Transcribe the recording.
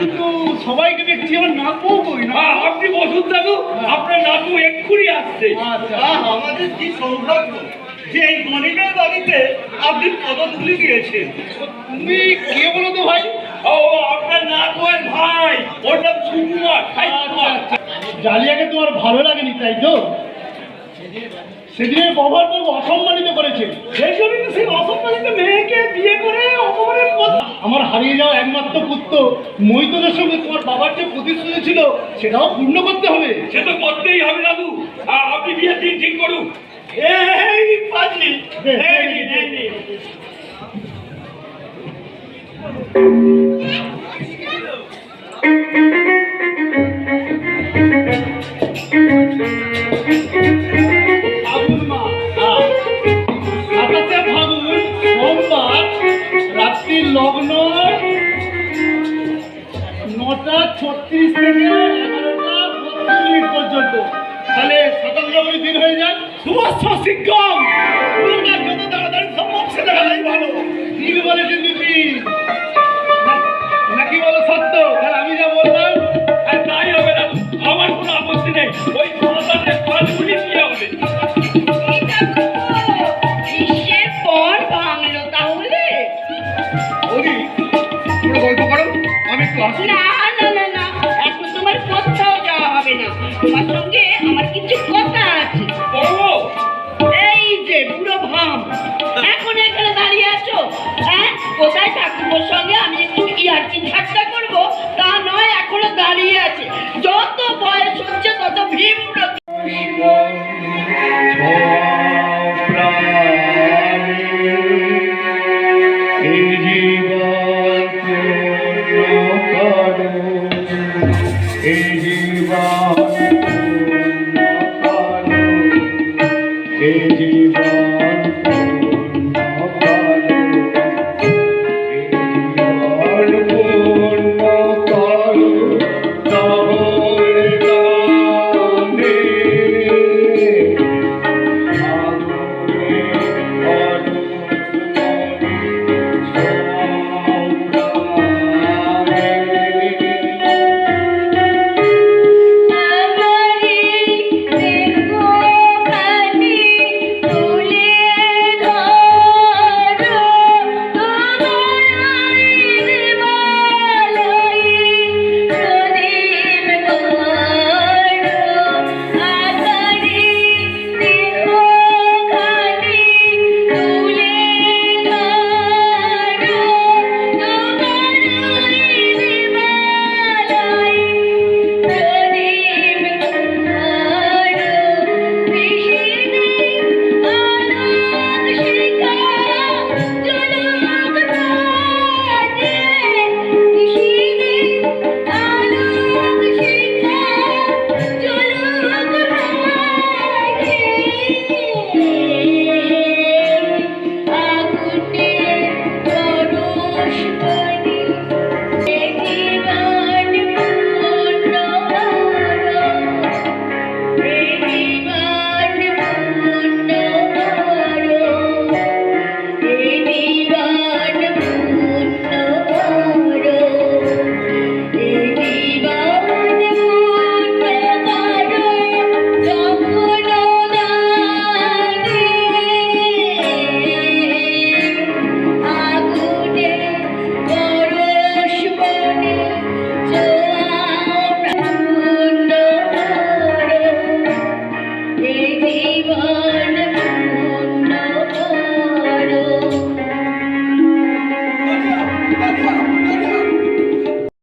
কিন্তু সবাইকে দেখছি আমার নাতবউ কই না? আপনি বসুন দাদু আপনার নাতু এক্ষুনি আসছে। আচ্ছা। আমাদের কি সৌভাগ্য যে এই বাড়িতে আপনি পদধূলি দিয়েছেন? তুমি কে বলো তো ভাই? ও আপনার নাতু আর ভাই ওর নাম সুকুমার জালিয়াকে তোমার ভালো লাগেনি তাই তো? সেদিনের ব্যবহার তো অসম্মানিত করেছে। সেই জন্যই তো সেই অসম্মানিত মেয়েকে বিয়ে করে আমার হারিয়ে যাওয়া একমাত্র পুত্র মৈতদের সঙ্গে তোমার বাবার যে প্রতিশ্রুতি ছিল সেটাও পূর্ণ করতে হবে। সে তো করতেই হবে দাদু আপনি বিয়ের দিন ঠিক করুন। এই দে, এই পর্যন্ত তাহলে নম্বরই দিন হয়ে যাক। সুভাষ সিংহম আপনার যত তাড়াতাড়ি সম্ভব সেটা গেলেই ভালো। ঠিক বলেছেন দিদি নাকি বলো সত্য? তাহলে আমি যা বললাম আর তাই হবে দাদু আমার কোনো আপত্তি নেই। ওই সন্তানের পাঁচগুলি বিয়ে হবে? বিশ্বের পর বাংলো তাহলে? ওদি পুরো গল্প করো? আমি একটু আসি। না না না তোমার সঙ্গে আমার কিছু কথা আছে। এই যে বুড়ো ভাম এখন এখানে দাঁড়িয়ে আছো? হ্যাঁ? কোথায় ঠাকুরের সঙ্গে আমি একটু ইয়ার্কি ঠাট্টা করব? তা নয় এখনও দাঁড়িয়ে আছে। যত বয়স হচ্ছে তত Shiva